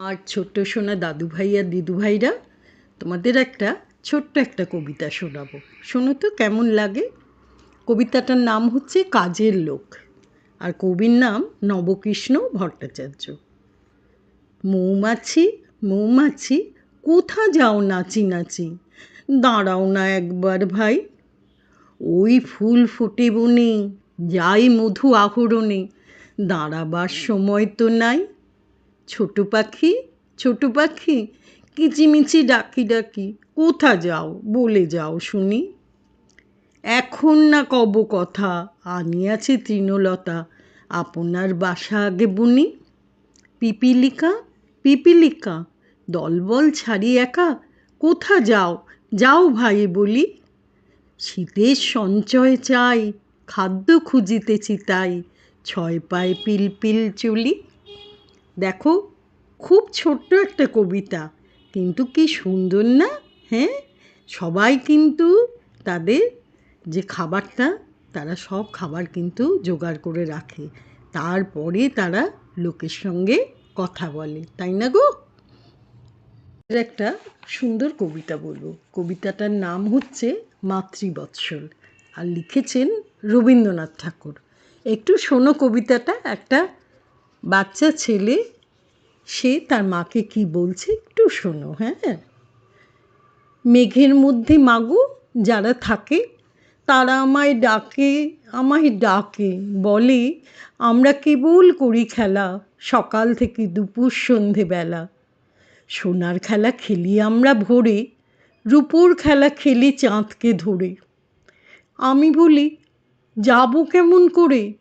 আর ছোট্ট সোনা দাদু ভাই আর দিদু ভাইরা তোমাদের একটা ছোট্ট একটা কবিতা শোনাবো। শোনো তো, কেমন লাগে? কবিতাটার নাম হচ্ছে কাজের লোক, আর কবির নাম নবকৃষ্ণ ভট্টাচার্য। মৌমাছি মৌমাছি, কোথা যাও নাচি নাচি? দাঁড়াও না একবার ভাই। ওই ফুল ফুটে বনে, যাই মধু আহরণে, দাঁড়াবার সময় তো নাই। ছোট পাখি? ছোট পাখি? কিচিমিচি ডাকি ডাকি, কোথা যাও, বলে যাও শুনি। এখন না কব কথা, আনিয়াছে তৃণলতা, আপনার বাসা আগে বুনি। পিপিলিকা পিপিলিকা, দলবল ছাড়ি একা, কোথা যাও যাও ভাই বলি। শীতের সঞ্চয় চাই, খাদ্য খুঁজিতেছি তাই, ছয় পায়ে পিল পিল চলি। দেখো, খুব ছোট্ট একটা কবিতা। কিন্তু কি সুন্দর না হ্যাঁ? সবাই কিন্তু তাদের যে খাবারটা, তারা সব খাবার কিন্তু জোগাড় করে রাখে। তারপরে তারা লোকের সঙ্গে কথা বলে, তাই না গো? একটা সুন্দর কবিতা বলব। কবিতাটার নাম হচ্ছে মাতৃবৎসল আর লিখেছেন রবীন্দ্রনাথ ঠাকুর। একটু শোনো কবিতাটা, একটা বাচ্চা ছেলে, সে তার মাকে কি বলছে একটু শোনো হ্যাঁ? মেঘের মধ্যে মাগো, যারা থাকে, তারা আমায় ডাকে আমায় ডাকে, বলে, আমরা কেবল করি খেলা, সকাল থেকে দুপুর সন্ধেবেলা সোনার খেলা খেলি আমরা ভোরে, রূপোর খেলা খেলি চাঁদকে ধরে। আমি বলি, যাব কেমন করে?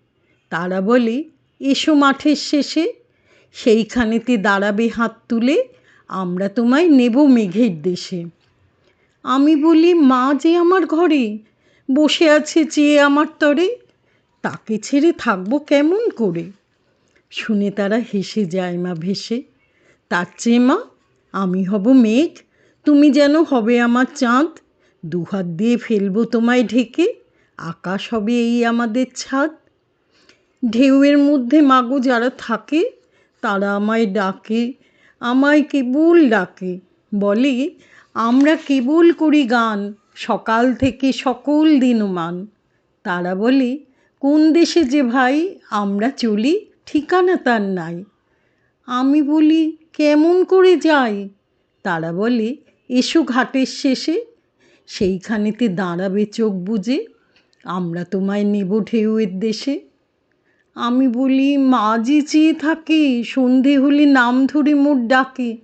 তারা বলে এসো মাঠের শেষে, সেইখানেতে দাঁড়াবে হাত তুলে, আমরা তোমায় নেব মেঘের দেশে। আমি বলি, মা যে আমার ঘরে, বসে আছে চেয়ে আমার তরে, তাকে ছেড়ে থাকব কেমন করে? শুনে তারা হেসে যায় মা ভেসে। তার চেয়ে মা, আমি হব মেঘ, তুমি যেন হবে আমার চাঁদ। দুহাত দিয়ে ফেলব তোমায় ঢেকে, আকাশ হবে এই আমাদের ছাদ। ঢেউয়ের মধ্যে মাগো যারা থাকে, তারা আমায় ডাকে, আমায় কেবল ডাকে। বলে, আমরা কেবল করি গান, সকাল থেকে সকল দিনমান তারা বলে, কোন দেশে যে ভাই, আমরা চলি, ঠিকানা তার নাই। আমি বলি, কেমন করে যাই? তারা বলে, এসো ঘাটের শেষে, সেইখানেতে দাঁড়াবে চোখ বুজে। আমরা তোমায় নেব ঢেউয়ের দেশে। আমি বলি মা যে চেয়ে থাকে, সন্ধে হলে নাম ধরে মোর ডাকে।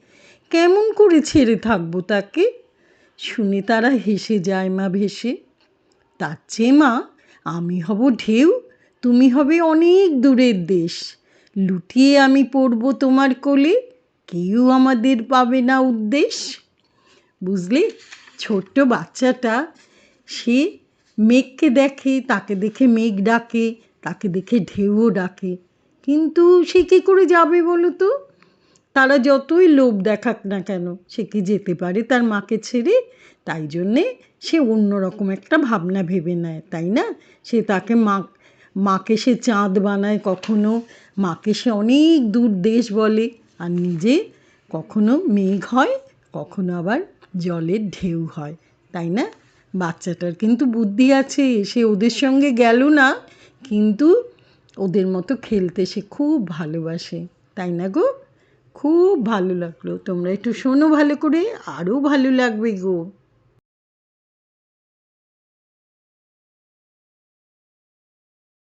কেমন করে ছেড়ে থাকব তাকে? শুনে তারা হেসে যায় মা ভেসে। তার চেয়ে মা, আমি হব ঢেউ, তুমি হবে অনেক দূরের দেশ। লুটিয়ে আমি পড়ব তোমার কোলে, কেউ আমাদের পাবে না উদ্দেশ। বুঝলে? ছোট্ট বাচ্চাটা, সে মেঘকে দেখে, তাকে দেখে মেঘ ডাকে। তাকে দেখে ঢেউও ডাকে। কিন্তু সে কী করে যাবে বলো তো? তারা যতই লোভ দেখাক না কেন, সে কি যেতে পারে তার মাকে ছেড়ে? তাই জন্যে সে অন্যরকম একটা ভাবনা ভেবে নেয়, তাই না? সে তাকে মা, মাকে সে চাঁদ বানায় কখনো, মাকে সে অনেক দূর দেশ বলে, আর নিজে কখনো মেঘ হয়, কখনো আবার জলের ঢেউ হয়, তাই না? বাচ্চাটার কিন্তু বুদ্ধি আছে, সে ওদের সঙ্গে গেল না। কিন্তু ওদের মতো খেলতে সে খুব ভালোবাসে। তাই না গো? খুব ভালো লাগল। তোমরা একটু শোনো ভালো করে। আরও ভালো লাগবে গো।